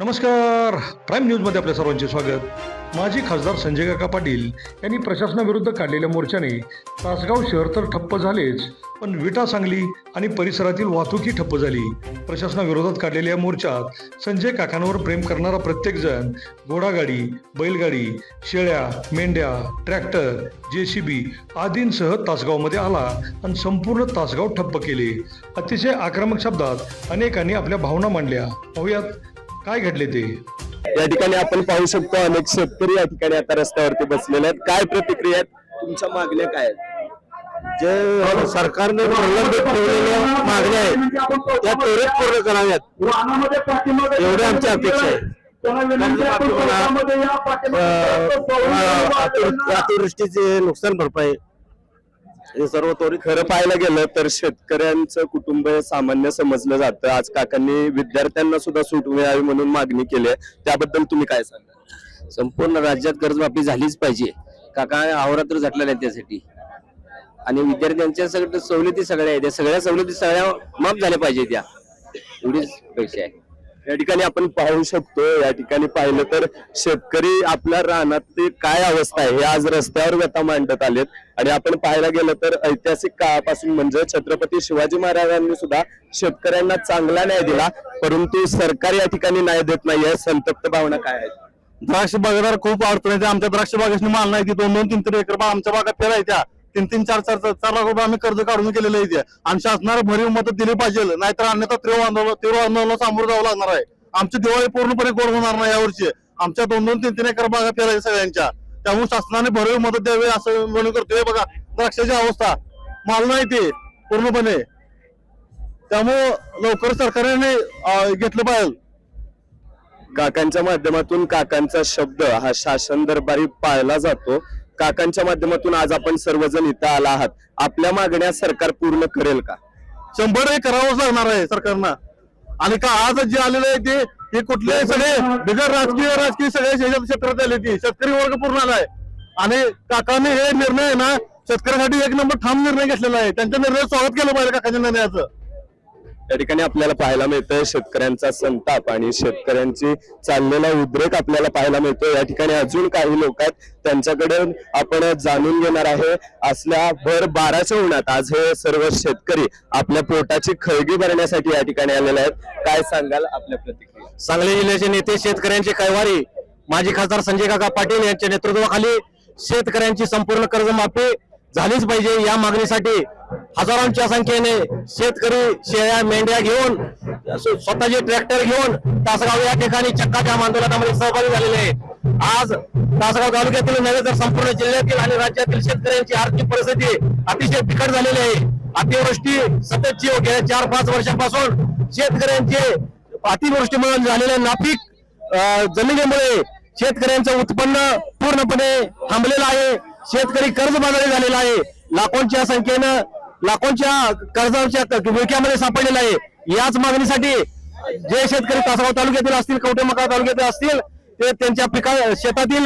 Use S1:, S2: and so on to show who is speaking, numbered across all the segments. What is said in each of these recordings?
S1: नमस्कार. प्राईम न्यूजमध्ये आपल्या सर्वांचे स्वागत. माजी खासदार संजय काका पाटील यांनी प्रशासनाविरुद्ध काढलेल्या मोर्चाने तासगाव शहर तर ठप्प झालेच पण विटा सांगली आणि परिसरातील वाहतूकही ठप्प झाली. प्रशासनाविरोधात काढलेल्या या मोर्चात संजय काकांवर प्रेम करणारा प्रत्येकजण घोडागाडी बैलगाडी शेळ्या मेंढ्या ट्रॅक्टर जे सी बी आदींसह तासगावमध्ये आला आणि संपूर्ण तासगाव ठप्प केले. अतिशय आक्रमक शब्दात अनेकांनी आपल्या भावना मांडल्या. पाहुयात काय घडले ते?
S2: या ठिकाणी आपण पाहू शकतो अनेक शेतकरी या ठिकाणी आता रस्त्यावरती बसलेले आहेत. काय प्रतिक्रिया आहेत? तुमच्या मागण्या काय आहेत? जे सरकारने प्रलंबित ठेवलेल्या मागण्या आहेत त्या त्वरित पूर्ण कराव्यात. एवढी आमची अपेक्षा आहे. अति- अतिवृष्टीचे नुकसान भरपाई हे सर्व त्वरित खरं पाहायला गेलं तर शेतकऱ्यांचं कुटुंब हे सामान्य समजलं जातं. आज काकांनी विद्यार्थ्यांना सुद्धा सूट मिळावी म्हणून मागणी केली आहे. त्याबद्दल तुम्ही काय सांगा
S3: संपूर्ण राज्यात कर्जमाफी झालीच पाहिजे. काका अहोरात्र झटलेला आहे त्यासाठी. आणि विद्यार्थ्यांच्या सगळ्या सवलती सगळ्या आहेत. त्या सगळ्या सवलती सगळ्या माफ झाल्या पाहिजे त्या एवढीच अपेक्षा आहे
S2: या ठिकाणी आपण पाहू शकतो या ठिकाणी पाहिलं तर शेतकरी आपल्या रानातली काय अवस्था आहे हे आज रस्त्यावर व्यथा मांडत आलेत. आणि आपण पाहायला गेलं तर ऐतिहासिक काळापासून म्हणजे छत्रपती शिवाजी महाराजांनी सुद्धा शेतकऱ्यांना चांगला न्याय दिला परंतु सरकार या ठिकाणी न्याय देत नाहीये संतप्त भावना काय आहेत?
S4: द्राक्ष बागेदार खूप अडचण येते आमच्या द्राक्ष बागेसनी माल नाही की दोन दोन तीन तीन एकर आमच्या बागात पेरायच्या. तीन तीन चार चार चार लाख रुपये आम्ही कर्ज काढून केलेलं आहे आणि शासनाला भरीव मदत दिली पाहिजे. नाहीतर अन्यथा तीव्र आंदोलन तीव्र आंदोलनाला सामोरं जावं लागणार आहे. आमची दिवाळी पूर्णपणे गोड होणार नाही यावर्षी. आमच्या दोन दोन तीन तीन एकर बागा केल्या सगळ्यांच्या. त्यामुळे शासनाने भरीव मदत द्यावी असं म्हणून करतोय. बघा द्राक्षाची अवस्था. माल नाही ते पूर्णपणे. त्यामुळं लवकर सरकारने घेतलं पाहिजे.
S2: काकांच्या माध्यमातून काकांचा शब्द हा शासन दरबारी पाळला जातो. काकांच्या माध्यमातून आज आपण सर्वजण इथं आला आहात. आपल्या मागण्या सरकार पूर्ण करेल का?
S4: शंभर हे करावंच लागणार आहे सरकारनं. आणि का आज जे आलेले आहे ते हे कुठले सगळे बिगर राजकीय राजकीय सगळे क्षेत्रात आले ती शेतकरी वर्ग पूर्ण आलाय आणि काकाने हे निर्णय आहे ना शेतकऱ्यासाठी एक नंबर ठाम निर्णय घेतलेला आहे. त्यांच्या निर्णय स्वागत केलं पाहिजे काकाच्या निर्णयाचं.
S2: या ठिकाणी आपल्याला पाहायला मिळतंय शेतकऱ्यांचा संताप आणि शेतकऱ्यांची चाललेला उद्रेक आपल्याला पाहायला मिळतो या ठिकाणी अजून काही लोक आहेत त्यांच्याकडे आपण जाणून घेणार आहे. असल्या भर बाराच्या उन्हात आज हे सर्व शेतकरी आपल्या पोटाची खळगी भरण्यासाठी या ठिकाणी आलेले आहेत. काय सांगाल आपल्या प्रतिक्रिया?
S3: सांगली जिल्ह्याचे नेते शेतकऱ्यांचे कैवारी माजी खासदार संजय काका पाटील यांच्या नेतृत्वाखाली शेतकऱ्यांची संपूर्ण कर्जमाफी झालीच पाहिजे या मागणीसाठी हजारांच्या संख्येने शेतकरी शेळ्या मेंढ्या घेऊन स्वतःचे ट्रॅक्टर घेऊन तासगाव या ठिकाणी चक्काच्या आंदोलनामध्ये सहभागी झालेले आहेत आज तासगाव तालुक्यातील नव्हे तर संपूर्ण जिल्ह्यातील आणि राज्यातील शेतकऱ्यांची आर्थिक परिस्थिती अतिशय बिकट झालेली आहे. अतिवृष्टी सततची हो गेल्या चार पाच वर्षांपासून शेतकऱ्यांचे अतिवृष्टीमुळे झालेल्या नापीक जमिनीमुळे शेतकऱ्यांचं उत्पन्न पूर्णपणे थांबलेलं आहे. शेतकरी कर्जबाजारी झालेला आहे. लाखोंच्या संख्येनं लाखोंच्या कर्जाच्या विळख्यामध्ये सापडलेला आहे. याच मागणीसाठी जे शेतकरी तासगाव तालुक्यातील असतील कवटेमका तालुक्यातील असतील ते त्यांच्या पिका शेतातील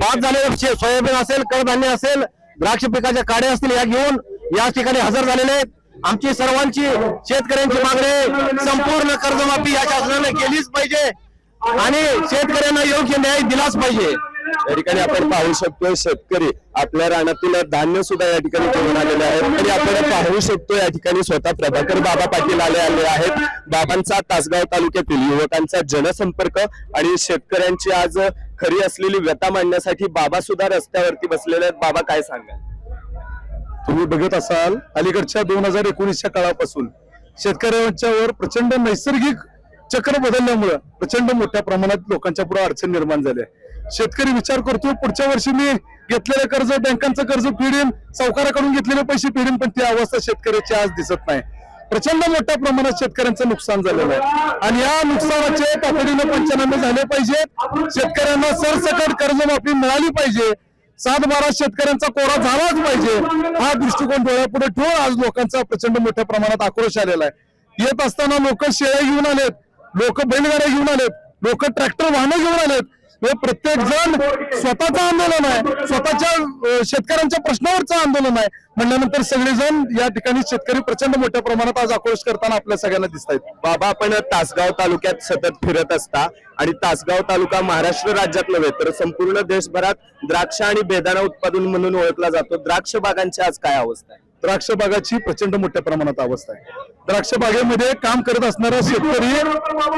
S3: बाद झालेले सोयाबीन असेल कडधान्य असेल द्राक्ष पिकाच्या काड्या असतील या घेऊन या ठिकाणी हजर झालेले आहेत. आमची सर्वांची शेतकऱ्यांची मागणी संपूर्ण कर्जमाफी या शासनाने केलीच पाहिजे आणि शेतकऱ्यांना योग्य न्याय दिलाच पाहिजे.
S2: या ठिकाणी आपण पाहू शकतो शेतकरी आपल्या रानातील धान्य सुद्धा या ठिकाणी घेऊन आलेले आहेत. आणि आपण पाहू शकतो या ठिकाणी स्वतः प्रभाकर बाबा पाटील आले आले आहेत. बाबांचा तासगाव तालुक्यातील युवकांचा जनसंपर्क आणि शेतकऱ्यांची आज खरी असलेली व्यथा मांडण्यासाठी बाबा सुद्धा रस्त्यावरती बसलेले आहेत. बाबा काय सांगाल?
S4: तुम्ही बघत असाल अलीकडच्या दोन हजार एकोणीसच्या काळापासून शेतकऱ्यांच्यावर प्रचंड नैसर्गिक चक्र बदलल्यामुळं प्रचंड मोठ्या प्रमाणात लोकांच्या पुढे अडचण निर्माण झाल्या शेतकरी विचार करतो पुढच्या वर्षी मी घेतलेलं कर्ज बँकांचं कर्ज फेडीन सावकाराकडून घेतलेले पैसे फेडीन पण ती अवस्था शेतकऱ्याची आज दिसत नाही. प्रचंड मोठ्या प्रमाणात शेतकऱ्यांचं नुकसान झालेलं आहे. आणि या नुकसानाचे तातडीने पंचनामे झाले पाहिजेत. शेतकऱ्यांना सरसकट कर्जमाफी मिळाली पाहिजे. सात बारा शेतकऱ्यांचा कोरा झालाच पाहिजे. हा दृष्टिकोन डोळ्यापुढे ठेवून आज लोकांचा प्रचंड मोठ्या प्रमाणात आक्रोश आलेला आहे. येत असताना लोक शेळ्या घेऊन आलेत लोक बैलगाड्या घेऊन आलेत लोक ट्रॅक्टर वाहनं घेऊन आलेत. हे प्रत्येक जण स्वतःचं आंदोलन आहे. स्वतःच्या शेतकऱ्यांच्या प्रश्नावरचं आंदोलन आहे. म्हणल्यानंतर सगळेजण या ठिकाणी शेतकरी प्रचंड मोठ्या प्रमाणात आज आक्रोश करताना आपल्या सगळ्यांना दिसत आहेत.
S2: बाबा आपण तासगाव तालुक्यात सतत फिरत असता आणि तासगाव तालुका महाराष्ट्र राज्यात नव्हे तर संपूर्ण देशभरात द्राक्ष आणि बेदाणा उत्पादन म्हणून ओळखला जातो. द्राक्ष बागांची आज काय अवस्था आहे?
S4: द्राक्ष बागाची प्रचंड मोठ्या प्रमाणात अवस्था आहे. द्राक्ष बागेमध्ये काम करत असणारा शेतकरी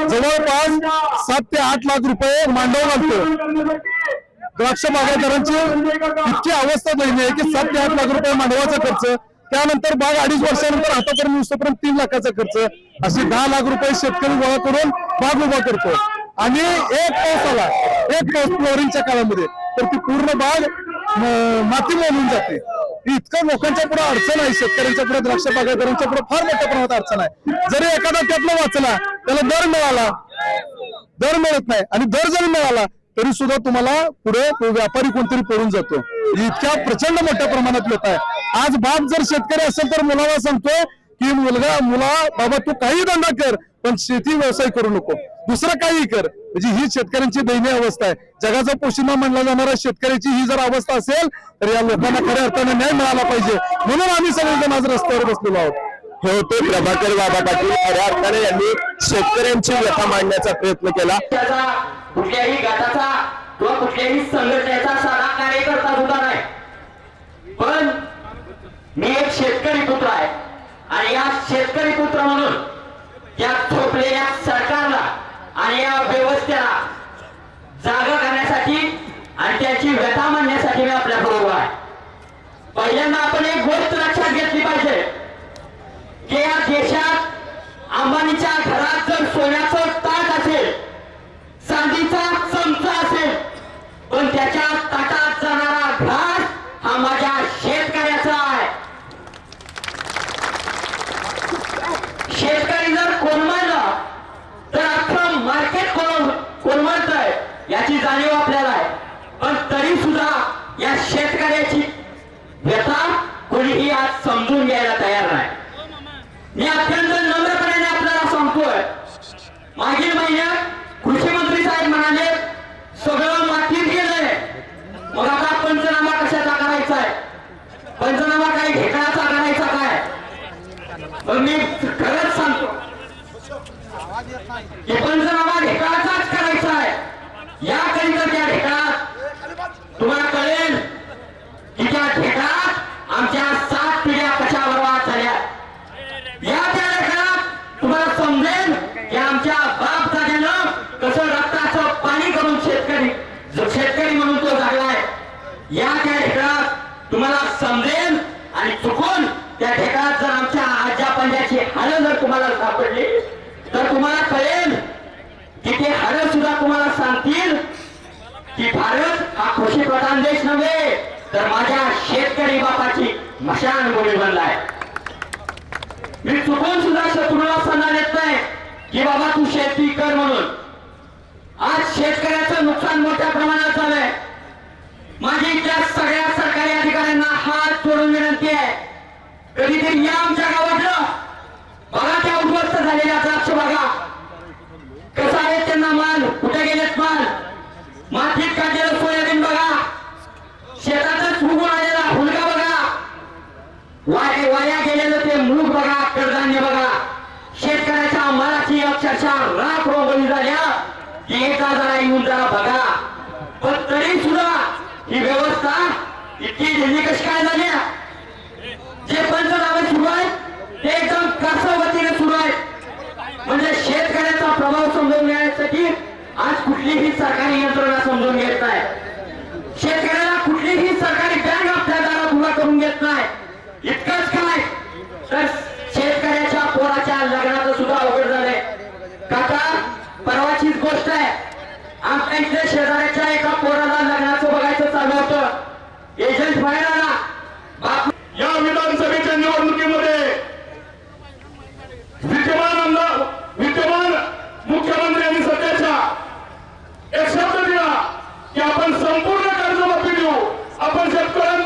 S4: जवळपास सात ते आठ लाख रुपये मांडव घालतो द्राक्ष बागायतदारांची इतकी अवस्था झाली आहे की सात ते आठ लाख रुपये मांडवाचा खर्च त्यानंतर बाग अडीच वर्षानंतर हातापर्यंत येऊपर्यंत तीन लाखाचा खर्च असे दहा लाख रुपये शेतकरी गोळा करून बाग उभा करतो आणि एक पाऊस आला एक पाऊस फ्लोरिंगच्या काळामध्ये तर ती पूर्ण बाग माती मोडून जाते. इतकं लोकांच्या पुढे अडचण आहे. शेतकऱ्यांच्या पुढे द्राक्ष बागायतदारांच्या पुढे फार मोठ्या प्रमाणात अडचण आहे. जरी एखादा त्यातला वाचला त्याला दर मिळाला दर मिळत नाही आणि दर जरी मिळाला तरी सुद्धा तुम्हाला पुढे तो व्यापारी कोणतरी पडून जातो. इतक्या प्रचंड मोठ्या प्रमाणात येत आहे आज बाप जर शेतकरी असेल तर मुलाला सांगतोय की मुलगा मुला बाबा तू काही धंदा कर पण शेती व्यवसाय करू नको. दुसरं काही कर. म्हणजे ही शेतकऱ्यांची दयनीय अवस्था आहे. जगाचा पोशिंदा म्हणला जाणारा शेतकऱ्याची ही जर अवस्था असेल तर या लोकांना खऱ्या अर्थाने न्याय मिळाला पाहिजे. म्हणून आम्ही सगळेजण आज रस्त्यावर बसलेलो आहोत.
S2: हे होते प्रभाकर बाबा पाटील खऱ्या अर्थाने यांनी शेतकऱ्यांची व्यथा मांडण्याचा प्रयत्न केला.
S5: कुठल्याही गटाचा किंवा कुठल्याही संघटनेचा साधा कार्यकर्ता सुद्धा नाही. पण मी एक शेतकरी पुत्र आहे आणि या शेतकरी पुत्र म्हणून या झोपलेल्या सरकारला आणि या व्यवस्थेला जागा करण्यासाठी आणि त्याची व्यथा मांडण्यासाठी मी आपल्या बरोबर आहे पहिल्यांदा आपण एक गोष्ट लक्षात घेतली पाहिजे की या देशात अंबानीच्या घरात जर सोन्याचं ताट असेल चांदीचा चमचा असेल पण त्याच्या ताटात जाणारा घास हा माझ्या शेतकऱ्याचा आहे. शेतकरी जर कोलमडला तर अख्खं मार्केट कोलम कोलमडत आहे याची जाणीव आपल्याला आहे. पण तरी सुद्धा या शेतकऱ्याची व्यथा कोणीही आज समजून घ्यायला तयार नाही. मी अत्यंत नम्रपणाने आपल्याला सांगतोय मागील महिन्यात कृषी मंत्री साहेब म्हणाले सगळं मातीत गेलंय मग आता पंचनामा कशाचा करायचा आहे पंचनामा काही ढेकळाचा करायचा काय मग मी खरंच सांगतो की पंचनामा ढेकळाचाच करायचा आहे याकरिता त्या ढेकळात तुम्हाला कळेल की त्या ढेकळात आमच्या सात पिढ्या कशा बर्बाद झाल्या या त्या लेखनात तुम्हाला समजेल की आमच्या बाप दाद्यानं कसं रक्ताचं पाणी करून शेतकरी जो शेतकरी म्हणून तो जागलाय या त्या ठिकाणात तुम्हाला समजेल आणि चुकून त्या ठिकाणात जर आमच्या आजा पंजाची हालं जर तुम्हाला सापडली तर तुम्हाला कळेल की ते हालं सुद्धा तुम्हाला सांगतील की भारत हा कृषी प्रधान देश नव्हे तर माझ्या शेतकरी बापाची मशानभूमी बनलाय. मी चुकून सुद्धा शत्रूला सल्ला देत नाही की बाबा तू शेती कर म्हणून. आज शेतकऱ्याचं नुकसान मोठ्या प्रमाणात झालंय. माझी त्या सगळ्या सरकारी अधिकाऱ्यांना हात जोडून विनंती आहे. कधीतरी या आमच्या गावातलं बघा त्या उद्ध्वस्त झालेल्या द्राक्ष बघा कसा आहे त्यांना माल? कुठे गेलेत माल? मातीत काढलेलं सोयाबीन बघा. शेतातच उगून आलेला हुलगा बघा. वाया वाया गेलेलं ते मूग बघा कडधान्य बघा. शेतकऱ्याच्या मालाची अक्षरशः राख रोगली झाल्या. की एका जरा येऊन जरा बघा. पण तरी ही व्यवस्था इतकी दिल्ली कशी काय झाल्या जे पंचनामे सुरू आहेत ते एकदम कसवतीने सुरू आहेत. म्हणजे शेतकऱ्याचा प्रभाव समजून घेण्यासाठी आज कुठलीही सरकारी यंत्रणा समजून घेत नाही. शेतकऱ्याला कुठलीही सरकारी बँक आपल्या दारात उभा करून घेत नाही. इतकंच काय? तर शेतकऱ्याच्या पोराच्या लग्नाचं सुद्धा अवघड झालंय. काका परवाचीच गोष्ट आहे. आपल्या इथल्या शेजाऱ्याच्या एका पोराला एजंट बाहेर आला
S6: या विधानसभेच्या निवडणुकीमध्ये विद्यमान आमदार विद्यमान मुख्यमंत्र्यांनी सध्याच्या एक शब्द दिला की आपण संपूर्ण कर्जमाफी देऊ. आपण
S7: शेतकऱ्यांना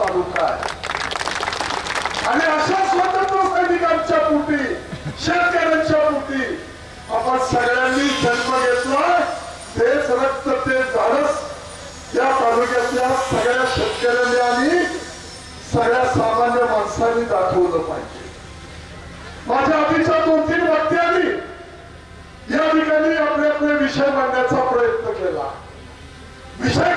S7: तालुका आहे. आणि अशा स्वतंत्र सैनिकांच्या पोटी शेतकऱ्यांच्या पोटी आपण सगळ्यांनी जन्म घेतला. तेच रक्त ते धाडस या तालुक्यातल्या सगळ्या शेतकऱ्यांनी आणि सगळ्या सामान्य माणसांनी दाखवलं पाहिजे. माझ्या आधीच्या दोन तीन वक्त्यांनी या ठिकाणी आपले आपले विषय मांडण्याचा प्रयत्न केला.
S8: विषय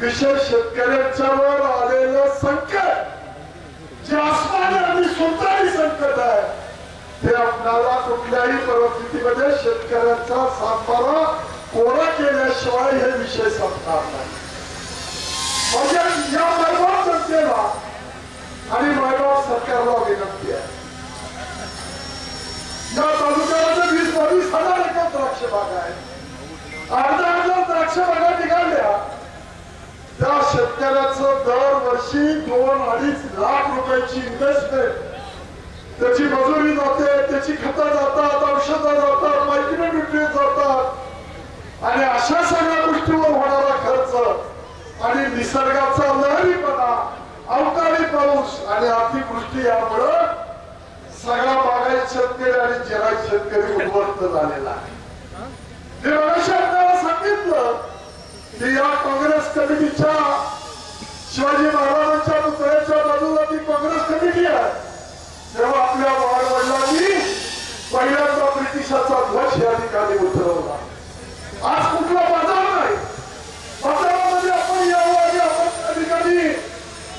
S8: विशेष शेतकऱ्यांच्या वर आलेलं संकट जे आसमानी आणि सुलतानी संकट आहे ते आपणाला कुठल्याही परिस्थितीमध्ये शेतकऱ्यांचा सातबारा कोरा केल्याशिवाय हे विषय संपणार नाही. म्हणजे या वैभव जनतेला आणि वैभव सरकारला विनंती आहे. या तालुक्यामध्ये वीस बावीस हजार एकर द्राक्ष बाग आहे अर्धा हजार द्राक्ष बागा निघाल्या त्या शेतकऱ्याचं दरवर्षी दोन अडीच लाख रुपयाची इन्व्हेस्टमेंट त्याची मजुरी जाते त्याची खतं जातात औषधं जातात मायक्रोन्युट्रिय जातात. आणि अशा सगळ्या गोष्टीवर होणारा खर्च आणि निसर्गाचा लहरीपणा अवकाळी पाऊस आणि अतिवृष्टी यामुळं सगळा बागायत शेतकरी आणि जगात शेतकरी उद्ध्वस्त झालेला आहे. सांगितलं की या काँग्रेस कमिटीच्या शिवाजी महाराजांच्या पुतळ्याच्या बाजूला ती काँग्रेस कमिटी आहे तेव्हा आपल्या वाडवडिलांनी पहिल्यांदा ब्रिटिशाचा ध्वज या ठिकाणी उतरवला आज कुठला बाजार नाही बाजारामध्ये आपण यावं आणि आपण त्या ठिकाणी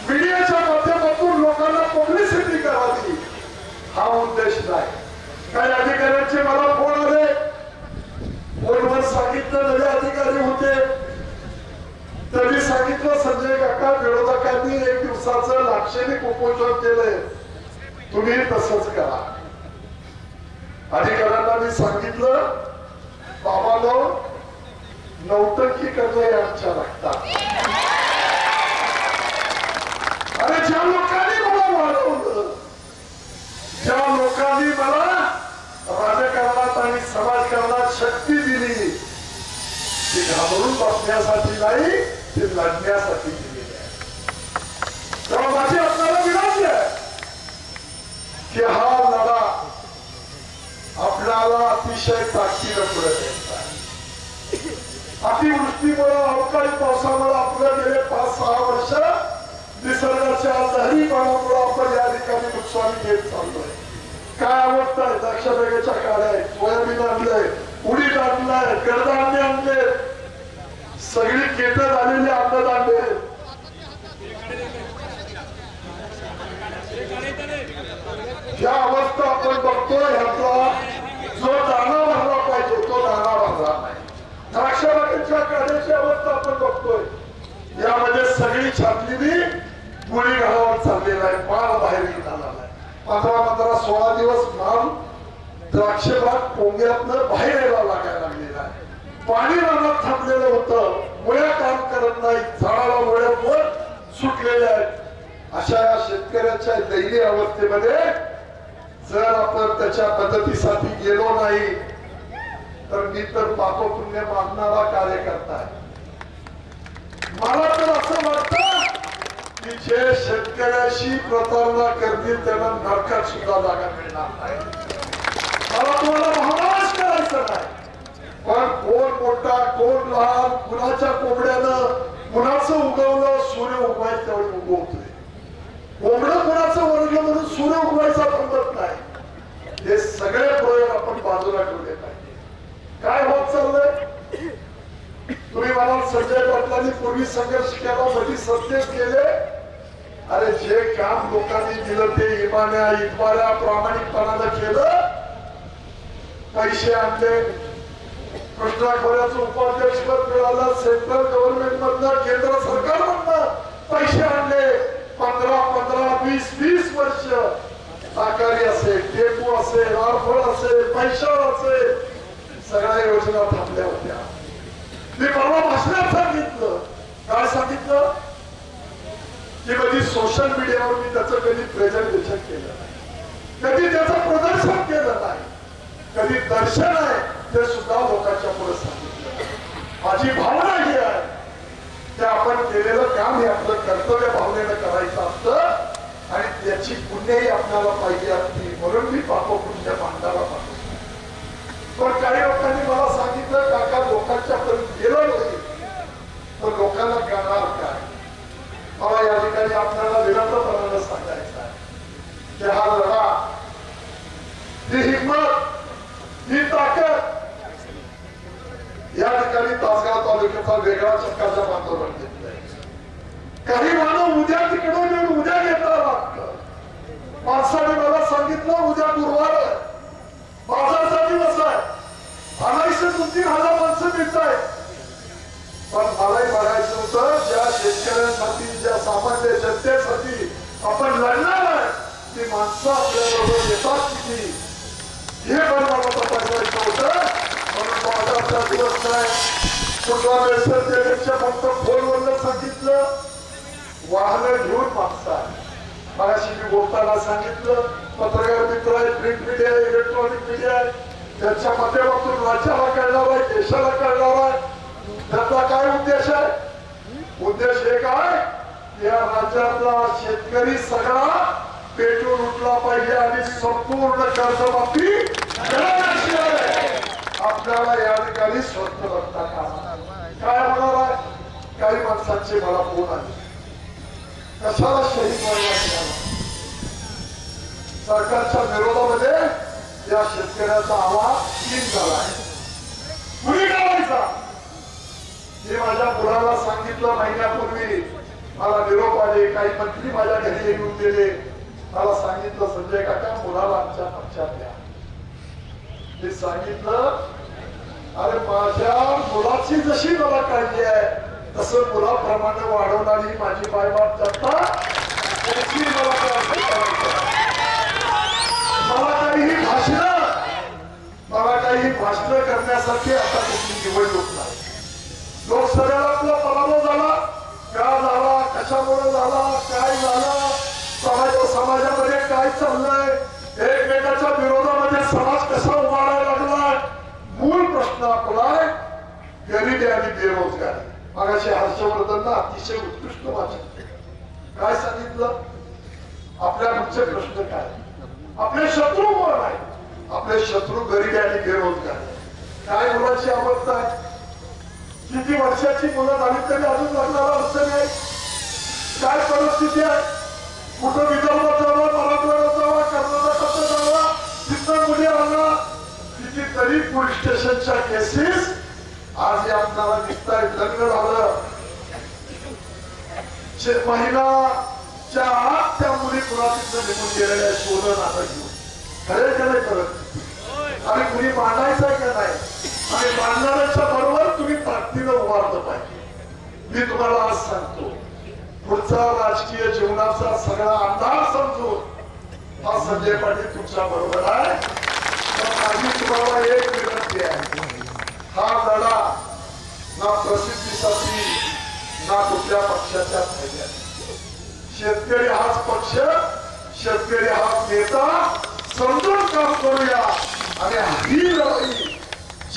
S8: मीडियाच्या माध्यमातून लोकांना पब्लिसिटी करावी हा उद्देश नाही काही अधिकाऱ्यांचे मला फोन आले फोनवर सांगितलं नवे अधिकारी होते त्यांनी सांगितलं संजय काका विरोधकांनी एक दिवसाचं लाक्षणिक उपोषण केलंय तुम्ही तसंच करा अधिकाऱ्यांना मी सांगितलं बाबानो नौटंकी करणे हे आमच्या रक्तात अरे ज्या लोकांनी मला वाढवलं ज्या लोकांनी मला राजकारणात आणि समाजकारणात शक्ती दिली ती घाबरून नाही ते लढण्यासाठी दिलेली आहे. तेव्हा माझी आपल्याला विनंती आहे की हा लढा आपल्याला अतिशय ताकदीनं पुढे द्यायचा आहे. अतिवृष्टीमुळे अवकाळी पावसामुळे आपलं गेले पाच सहा वर्ष निसर्गाच्या लहरीपणामुळे आपण या ठिकाणी नुकसान घेत चाललोय. काय आवडतंय? आहे द्राक्षबागेच्या काड्या सोयाबीन आणलंय उडीद आणलंय कडधान्य आणले सगळी केट झालेली अन्नधान्य आहेत. या अवस्था आपण बघतोय ह्याचा जो दाना भरला पाहिजे तो दाना भरला नाही द्राक्षबागेच्या काड्याची अवस्था आपण बघतोय. यामध्ये सगळी छातलेली गुळी घालावर चाललेला आहे माल बाहेर निघाला आहे. पंधरा पंधरा सोळा दिवस माल द्राक्षबाग पोंग्यातनं बाहेर यायला लागला. पाणी रानात थांबलेलं होतं. मुळ्या काम करत नाही. झाडाला मुळ्या मुळ सुटलेले आहेत. अशा या शेतकऱ्याच्या दैनीय अवस्थेमध्ये जर आपण त्याच्या मदतीसाठी गेलो नाही तर मी तर पाप पुण्य मानणारा कार्यकर्ता आहे. मला तर असं वाटतं की जे शेतकऱ्याशी प्रतारणा करतील त्यांना नरकात सुद्धा जागा मिळणार नाही. मला तुम्हाला महाराज करायचं नाही. पण कोण मोठा कोण लहान कुणाच्या कोंबड्यानं कुणाचं उगवलं सूर्य उगवायचं त्यावेळी उगवतोय. कोंबडं कुणाचं वरलं म्हणून सूर्य उगवायचा थांबत नाही. हे सगळे प्रयोग आपण बाजूला ठेवले पाहिजे काय होत चाललंय? तुम्ही मला संजय पाटलांनी पूर्वी संघर्ष केला म्हणजे सत्य केले. अरे जे काम लोकांनी दिलं ते इमान्या इतवाऱ्या प्रामाणिकपणानं केलं. पैसे आणले कृष्णा खोऱ्याचं उपाध्यक्षपद मिळालं सेंट्रल गव्हर्नमेंट मधनं केंद्र सरकार मधनं पैसे आणले. पंधरा पंधरा वीस वीस वर्ष. साकारी असेल टेपू असेल आरफळ असेल पैशावर असेल. सगळ्या योजना थांबल्या होत्या. मी मला भाषणात सांगितलं. काय सांगितलं? की कधी सोशल मीडियावर मी त्याचं कधी प्रेझेंटेशन केलं नाही. कधी त्याचं प्रदर्शन केलं नाही. कधी दर्शन आहे. ते सुद्धा लोकांच्या पुढे सांगितलं. माझी भावना ही आहे की आपण केलेलं काम हे आपलं कर्तव्य भावनेनं करायचं असतं आणि त्याची पुण्यही आपल्याला पाहिजे असते म्हणून मी पाप पुण्य मांडायला पाहिजे पण काही लोकांनी मला सांगितलं काका लोकांच्या पर्यंत गेलं नाही. पण लोकांना करणार काय? मला या ठिकाणी आपल्याला विनम्रपणानं सांगायचं आहे की हा लढा ही हिंमत ही ताकद या ठिकाणी तासगाव तालुक्याचा वेगळा चक्काचा वातावरण काही मानव उद्या तिकडे येऊन उद्या घेता लागतं माणसाने मला सांगितलं उद्या गुरुवार आहे. बाजारचा दिवस आहे. दोन तीन हजार माणसं मिळत पण मलाही बघायचं होतं ज्या शेतकऱ्यांसाठी ज्या सामान्य जनतेसाठी आपण लढणार आहे ती माणसं आपल्याबरोबर येतात किती? बाजारचा कुठला मेसेज देण्याच्या फक्त फोनवरनं सांगितलं. वाहनं घेऊन मागतात आहे मगाशी मी बोलताना सांगितलं पत्रकार मित्र आहे प्रिंट मीडिया आहे इलेक्ट्रॉनिक मीडिया आहे. त्यांच्या माध्यमातून राज्याला कळणार आहे देशाला कळणार आहे. त्याचा काय उद्देश आहे? उद्देश एक आहे या राज्यातला शेतकरी सगळा पेटून उठला पाहिजे आणि संपूर्ण कर्जमाफी आपल्याला या ठिकाणी स्वस्त बघता काय होणार आहे काही माणसांचे मला फोन आले. कशाला शहीद व्हायला सरकारच्या विरोधामध्ये या शेतकऱ्याचा आवाज तीन झाला आहे. कुणी करायचा मी माझ्या मुलाला सांगितलं महिन्यापूर्वी. मला निरोप आले काही मंत्री माझ्या घरी येऊन गेले. मला सांगितलं संजय काका मुलाला आमच्या पक्षात द्या. मी सांगितलं अरे माझ्या मुलाची जशी मला काळजी आहे तस मुलाप्रमाणे वाढवणारी माझी बायबाप जाता त्याची मला काळजी मला काही भाषण मला काही भाषण करण्यासाठी आता कुठली निवडणूक नाही. लोकसभेला आपला पराभव झाला. का झाला? कशामुळे झाला? काय झालं? समाज समाजामध्ये काय चाललंय? एकमेकाच्या विरोधामध्ये समाज कसा मूळ प्रश्न गरिबी आणि बेरोजगारी मगाशी हर्षवर्धनला अतिशय उत्कृष्ट भाषण काय सांगितलं आपल्या मुख्य प्रश्न काय आपले शत्रू कोण आहे आपले शत्रू गरिबी आणि बेरोजगारी काय मुलाची अवस्था आहे किती वर्षाची मुलं झाली तरी अजून लग्नाला अडचण आहे काय परिस्थिती आहे कुठं विदर्भात जावं मराठवाड्यात जावं कर्नाटकात जावं तिथं मुली आणा कितीतरी पोलीस स्टेशनच्या केसेस आज या आपल्याला दिसतायत लग्न झालं. शे- महिनाच्या आत त्या मुली पुन्हा निघून गेलेल्या आहेत, सोनं नातं घेऊन. खरे का नाही करत आणि कुणी मांडायचं का नाही? आणि मांडणाऱ्याच्या बरोबर तुम्ही ताकदीनं उभारलं पाहिजे. मी तुम्हाला आज सांगतो पुढचा राजकीय जीवनाचा सगळा अंधार समजून हा संजय पाटील तुमच्या बरोबर आहे. माझी तुम्हाला एक विनंती आहे. हा लढा ना प्रसिद्धीसाठी ना कुठल्या पक्षाच्या फायद्यासाठी शेतकरी हाच पक्ष शेतकरी हाच नेता समजून काम करूया. आणि ही लढाई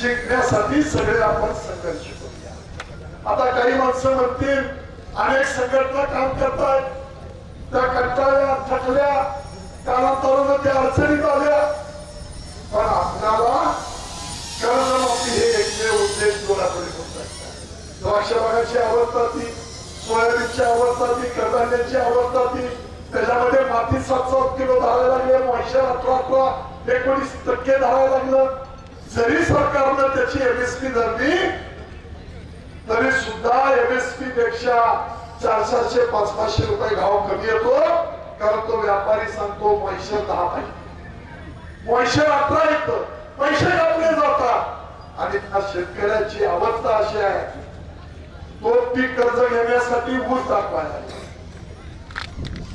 S8: जिंकण्यासाठी सगळे आपण संघर्ष करूया. आता काही माणसं म्हणतील अनेक संघटना काम करतायत. त्या कंटाळ्या थकल्या कालांतरानं त्या अडचणीत आल्या. पण आपणाला कर्जमाफी हे एकमेव उद्देश कोणाकडे होत आहे द्राक्ष बागाची अवस्था ती सोयाबीनची अवस्था ती कडधान्याची अवस्था ती त्याच्यामध्ये माती सात सात किलो धारायला लागले पाचशे अठरा अठरा एकोणीस टक्के धारायला लागलं जरी सरकारनं त्याची एमएसपी धरली तरी सुद्धा एमएसपी पेक्षा चार चारशे पाच पाचशे रुपये घाव कमी येतो. कारण तो व्यापारी सांगतो पैसे दहा पाहिजे पैसे अठरा येत पैसे कापले जातात आणि त्या शेतकऱ्याची अवस्था अशी आहे. तो पीक कर्ज घेण्यासाठी ऊस दाखवायला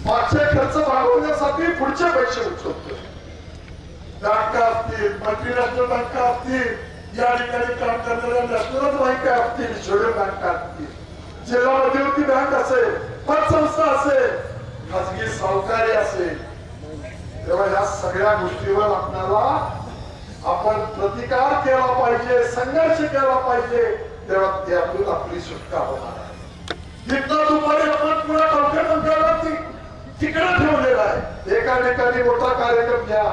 S8: मागचे खर्च भागवण्यासाठी पुढचे पैसे उचलतो बँका असतील मल्टीनॅशनल बँका असतील या ठिकाणी काम करणाऱ्या नॅशनलच बँका असतील छोट्या बँका असतील. जिल्हा मध्यवर्ती बँक असेल पतसंस्था असेल खाजगी सावकारी असेल सगळ्या गोष्टीवर आपल्याला आपण प्रतिकार केला पाहिजे संघर्ष केला पाहिजे तेव्हा त्यातून आपली सुटका होणार आहे. तिथं दुपारी आपण पुन्हा टोक्या डोक्याला तिकडे ठेवलेला आहे. एका ठिकाणी मोठा कार्यक्रम घ्या.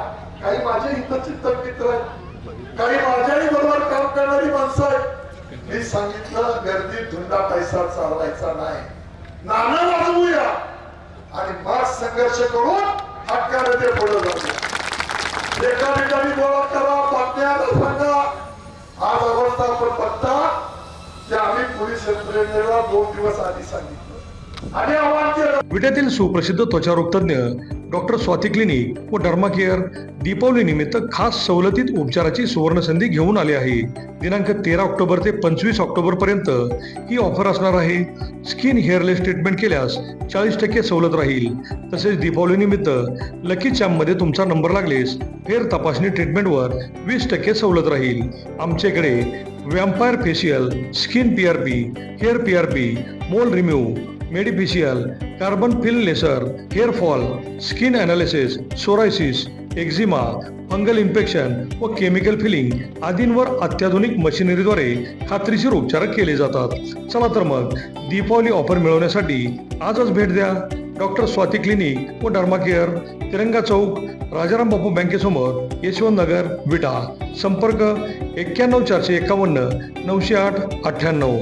S8: काही माझे हितचिंतक मित्र आहेत. काही माझ्याही बरोबर काम करणारी माणसं आहेत. मी सांगितलं गर्दी धुंडा पैसा चालवायचा नाही. नाना वाजवूया आणि मग संघर्ष करून हक्काने ते पुढे जाऊया एका ठिकाणी गोळा करा बातम्या सांगा आज अवस्था आपण बघता की आम्ही पोलीस यंत्रणेला दोन दिवस आधी सांगितलं.
S1: विट्यातील सुप्रसिद्ध त्वचारोग तज्ज्ञ डॉक्टर स्वाती क्लिनिक व डर्मा केअर दीपावली निमित्त खास सवलतीत उपचाराची सुवर्ण संधी घेऊन आली आहे. दिनांक तेरा ऑक्टोबर ते पंचवीस ऑक्टोबर पर्यंत ही ऑफर असणार आहे. स्किन हेअरलेस ट्रीटमेंट केल्यास चाळीस टक्के सवलत राहील. तसेच दीपावली निमित्त लकी मध्ये तुमचा नंबर लागलेस फेर तपासणी ट्रीटमेंटवर वीस टक्के सवलत राहील. आमच्याकडे vampire facial skin P R P hair P R P mole remove medifacial carbon peel laser hair fall skin analysis psoriasis eczema fungal infection व केमिकल फिलिंग आदींवर अत्याधुनिक मशिनरीद्वारे खात्रीशीर उपचार केले जातात. चला तर मग दीपावली ऑफर मिळवण्यासाठी आजच भेट द्या. डॉक्टर स्वाती क्लिनिक व डर्मा केअर तिरंगा चौक राजाराम बापू बँकेसमोर यशवंत नगर विटा. संपर्क एक्क्याण्णव चारशे एकावन्न नऊशे आठ अठ्ठ्याण्णव.